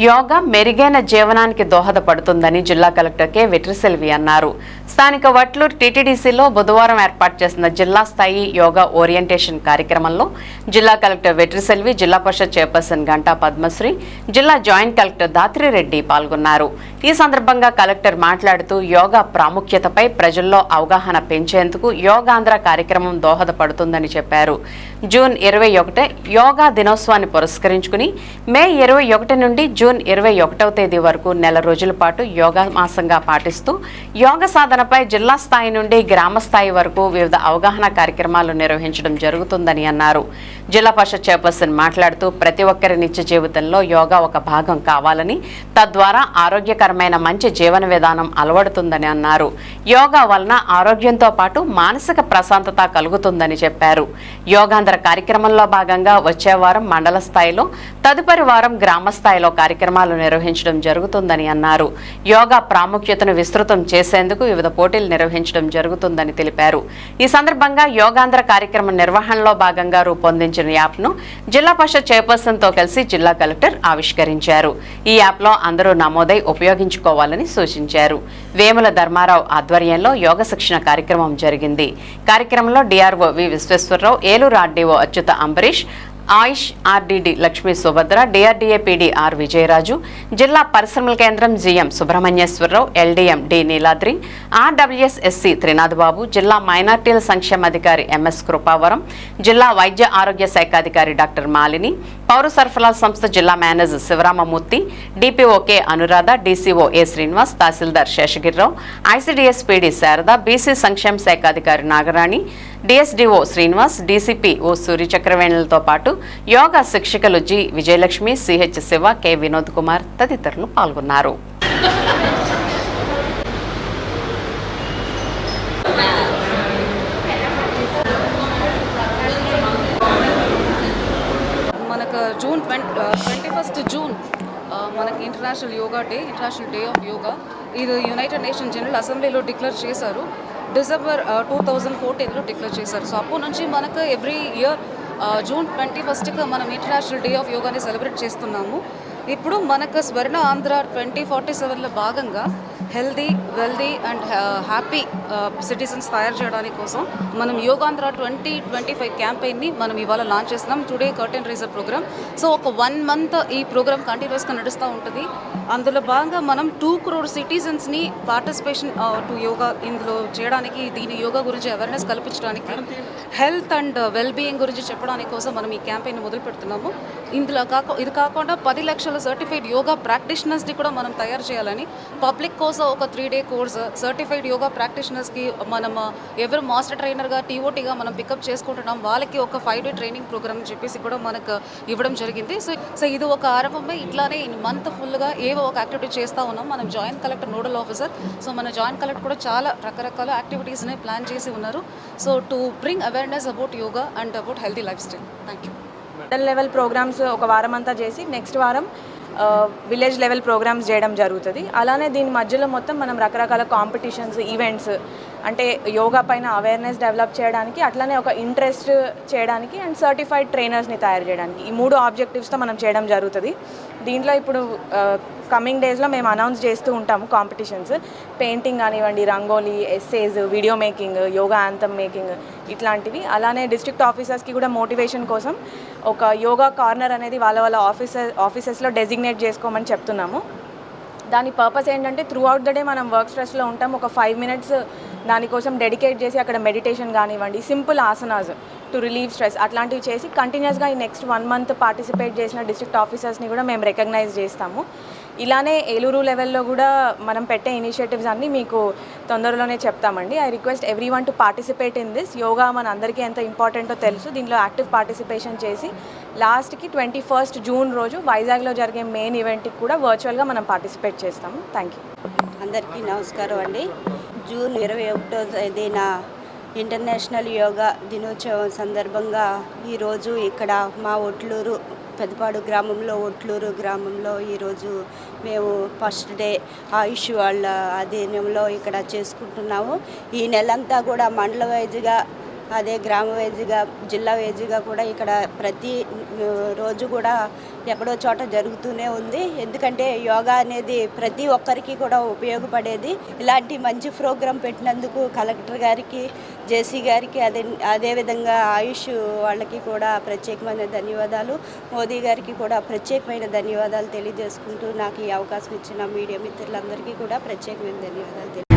యోగా మెరుగైన జీవనానికి దోహదపడుతుందని జిల్లా కలెక్టర్ కె. వెట్రిసెల్వి అన్నారు. స్థానిక వట్లూరు టీటీడీసీలో బుధవారం ఏర్పాటు చేసిన జిల్లా స్థాయి యోగా ఓరియంటేషన్ కార్యక్రమంలో జిల్లా కలెక్టర్ వెట్రిసెల్వి జిల్లా పరిషత్ చైర్పర్సన్ గంటా పద్మశ్రీ జిల్లా జాయింట్ కలెక్టర్ దాత్రిరెడ్డి పాల్గొన్నారు. ఈ సందర్భంగా కలెక్టర్ మాట్లాడుతూ యోగా ప్రాముఖ్యతపై ప్రజల్లో అవగాహన పెంచేందుకు యోగాంధ్ర కార్యక్రమం దోహదపడుతుందని చెప్పారు. జూన్ ఇరవై ఒకటి యోగా దినోత్సవాన్ని పురస్కరించుకుని మే ఇరవై ఒకటి నుండి జూన్ ఇరవై ఒకటవ తేదీ వరకు నెల రోజుల పాటు యోగా మాసంగా పాటిస్తూ యోగ సాధనపై జిల్లా స్థాయి నుండి గ్రామ స్థాయి వరకు వివిధ అవగాహన కార్యక్రమాలు నిర్వహించడం జరుగుతుందని అన్నారు. జిల్లా పరిషత్ చైర్పర్సన్ మాట్లాడుతూ ప్రతి ఒక్కరి నిత్య జీవితంలో యోగా ఒక భాగం కావాలని తద్వారా ఆరోగ్యకరమైన మంచి జీవన విధానం అలవడుతుందని అన్నారు. యోగా వలన ఆరోగ్యంతో పాటు మానసిక ప్రశాంతత కలుగుతుందని చెప్పారు. యోగాంధ్ర కార్యక్రమంలో భాగంగా వచ్చే వారం మండల స్థాయిలో తదుపరి వారం గ్రామ స్థాయిలో కార్యక్రమాలు నిర్వహించడం జరుగుతుందని అన్నారు. యోగా ప్రాముఖ్యతను విస్తృతం చేసేందుకు వివిధ పోటీలు నిర్వహించడం జరుగుతుందని తెలిపారు. ఈ సందర్భంగా యోగాంధ్ర కార్యక్రమం నిర్వహణలో భాగంగా రూపొందించిన యాప్ను జిల్లా పరిషత్ చైర్పర్సన్తో కలిసి జిల్లా కలెక్టర్ ఆవిష్కరించారు. ఈ యాప్లో అందరూ నమోదై ఉపయోగించుకోవాలని సూచించారు. వేముల ధర్మారావు ఆధ్వర్యంలో యోగ శిక్షణ కార్యక్రమం జరిగింది. కార్యక్రమంలో DRO V Visweswara Rao Eluru RDO Achyuta Ambarish Ayush RDD Lakshmi Subhadra DRDA PD R Vijayaraju జిల్లా పరిశ్రమల కేంద్రం GM Subrahmanyeswara Rao LDM D Neeladri RWSSC Trinath Babu జిల్లా మైనార్టీల సంక్షేమ అధికారి ఎంఎస్ కృపావరం జిల్లా వైద్య ఆరోగ్య శాఖ అధికారి డాక్టర్ మాలిని పౌర సరఫరాల సంస్థ జిల్లా manager Sivaramamurthy DPO K Anuradha DCO A Srinivas tahsildar Seshagiri Rao ICDS PD Sarada BC సంక్షేమ శాఖ అధికారి నాగరాణి డిఎస్డిఓ శ్రీనివాస్ డీసీపీ ఓ సూర్య చక్రవేణులతో పాటు yoga శిక్షకులు G Vijayalakshmi CH Siva K Vinod Kumar తదితరులు పాల్గొన్నారు. మనకు June twenty twenty first June మనకి international yoga day international day of yoga ఇది యునైటెడ్ నేషన్ జనరల్ అసెంబ్లీలో డిక్లేర్ చేశారు. డిసెంబర్ టూ థౌజండ్ ఫోర్టీన్లో డిక్లేర్ చేశారు. సో అప్పటి నుంచి మనకు ఎవ్రీ ఇయర్ జూన్ ట్వంటీ ఫస్ట్కి మనం ఇంటర్నేషనల్ డే ఆఫ్ యోగాని సెలబ్రేట్ చేస్తున్నాము. ఇప్పుడు మనకు స్వర్ణ ఆంధ్ర ట్వంటీ ఫార్టీ సెవెన్లో భాగంగా healthy wealthy and happy citizens తయారు చేయడానికి కోసం మనం యోగాంధ్ర ట్వంటీ ట్వంటీ ఫైవ్ క్యాంపెయిన్ని మనం ఇవాళ లాంచ్ చేస్తున్నాం. Today curtain raiser program so ఒక వన్ మంత్ ఈ ప్రోగ్రామ్ కంటిన్యూస్గా నడుస్తూ ఉంటుంది. అందులో భాగంగా మనం టూ క్రోర్ సిటిజన్స్ని పార్టిసిపేషన్ టు యోగా ఇందులో చేయడానికి దీని యోగా గురించి అవేర్నెస్ కల్పించడానికి హెల్త్ అండ్ వెల్ బీయింగ్ గురించి చెప్పడానికి కోసం మనం ఈ క్యాంపెయిన్ మొదలు పెడుతున్నాము. ఇందులో కాక ఇది కాకుండా పది లక్షల సర్టిఫైడ్ యోగా ప్రాక్టీషనర్స్ని కూడా మనం తయారు చేయాలని పబ్లిక్ కోసం ఒక three day course certified yoga ప్రాక్టీషనర్స్కి మనం ఎవరు మాస్టర్ ట్రైనర్గా టీఓటీగా మనం పికప్ చేసుకుంటున్నాం వాళ్ళకి ఒక ఫైవ్ డే ట్రైనింగ్ ప్రోగ్రామ్ చెప్పేసి కూడా మనకు ఇవ్వడం జరిగింది. సో సో ఇది ఒక ఆరంభమే. ఇట్లానే మంత్ ఫుల్గా ఏవో ఒక యాక్టివిటీ చేస్తూ ఉన్నాం. మనం joint collector nodal officer so మన జాయింట్ కలెక్టర్ కూడా చాలా రకరకాల యాక్టివిటీస్ని ప్లాన్ చేసి ఉన్నారు. So to bring awareness about yoga and about healthy lifestyle thank you level programs ఒక వారం అంతా చేసి నెక్స్ట్ వారం విలేజ్ లెవెల్ ప్రోగ్రామ్స్ చేయడం జరుగుతుంది. అలానే దీని మధ్యలో మొత్తం మనం రకరకాల కాంపిటీషన్స్ ఈవెంట్స్ అంటే యోగా పైన అవేర్నెస్ డెవలప్ చేయడానికి అట్లనే ఒక ఇంట్రెస్ట్ చేయడానికి అండ్ సర్టిఫైడ్ ట్రైనర్స్ని తయారు చేయడానికి. ఈ మూడు ఆబ్జెక్టివ్స్తో మనం చేయడం జరుగుతుంది. దీంట్లో ఇప్పుడు కమింగ్ డేస్లో మేము అనౌన్స్ చేస్తూ ఉంటాము కాంపిటీషన్స్ పెయింటింగ్ కానివ్వండి rangoli essays video making yoga anthem making ఇట్లాంటివి. అలానే డిస్ట్రిక్ట్ ఆఫీసర్స్కి కూడా మోటివేషన్ కోసం ఒక యోగా కార్నర్ అనేది వాళ్ళ వాళ్ళ ఆఫీసర్ ఆఫీసెస్లో డెసిగ్నేట్ చేసుకోమని చెప్తున్నాము. దాని పర్పస్ ఏంటంటే త్రూ అవుట్ ద డే మనం వర్క్ స్ట్రెస్లో ఉంటాం ఒక ఫైవ్ మినిట్స్ దానికోసం డెడికేట్ చేసి అక్కడ మెడిటేషన్ కానివ్వండి simple asanas to relieve stress అట్లాంటివి చేసి కంటిన్యూస్గా ఈ నెక్స్ట్ వన్ మంత్ పార్టిసిపేట్ చేసిన డిస్ట్రిక్ట్ ఆఫీసర్స్ని కూడా మేము రికగ్నైజ్ చేస్తాము. ఇలానే ఏలూరు లెవెల్లో కూడా మనం పెట్టే ఇనిషియేటివ్స్ అన్నీ మీకు తొందరలోనే చెప్తామండి. I request everyone to participate in this. Yoga మన అందరికీ ఎంత ఇంపార్టెంటో తెలుసు. దీనిలో యాక్టివ్ పార్టిసిపేషన్ చేసి లాస్ట్కి ట్వంటీ ఫస్ట్ జూన్ రోజు వైజాగ్లో జరిగే మెయిన్ ఈవెంట్కి కూడా వర్చువల్గా మనం పార్టిసిపేట్ చేస్తాము. థ్యాంక్ యూ అందరికీ నమస్కారం అండి. జూన్ ఇరవై ఒకటో తేదీన ఇంటర్నేషనల్ యోగా దినోత్సవం సందర్భంగా ఈరోజు ఇక్కడ మా ఒట్లూరు పెద్దపాడు గ్రామంలో ఒట్లూరు గ్రామంలో ఈరోజు మేము ఫస్ట్ డే ఆయుష్ వాళ్ళ ఆధీనంలో ఇక్కడ చేసుకుంటున్నాము. ఈ నెలంతా కూడా మండల వైజ్గా అదే గ్రామ వైజ్గా జిల్లా వైజ్గా కూడా ఇక్కడ ప్రతి రోజు కూడా ఎక్కడో చోట జరుగుతూనే ఉంది. ఎందుకంటే యోగా అనేది ప్రతి ఒక్కరికి కూడా ఉపయోగపడేది. ఇలాంటి మంచి ప్రోగ్రాం పెట్టినందుకు కలెక్టర్ గారికి జేసీ గారికి అదే అదేవిధంగా ఆయుష్ వాళ్ళకి కూడా ప్రత్యేకమైన ధన్యవాదాలు. మోదీ గారికి కూడా ప్రత్యేకమైన ధన్యవాదాలు తెలియజేసుకుంటూ నాకు ఈ అవకాశం ఇచ్చిన మీడియా మిత్రులందరికీ కూడా ప్రత్యేకమైన ధన్యవాదాలు తెలియ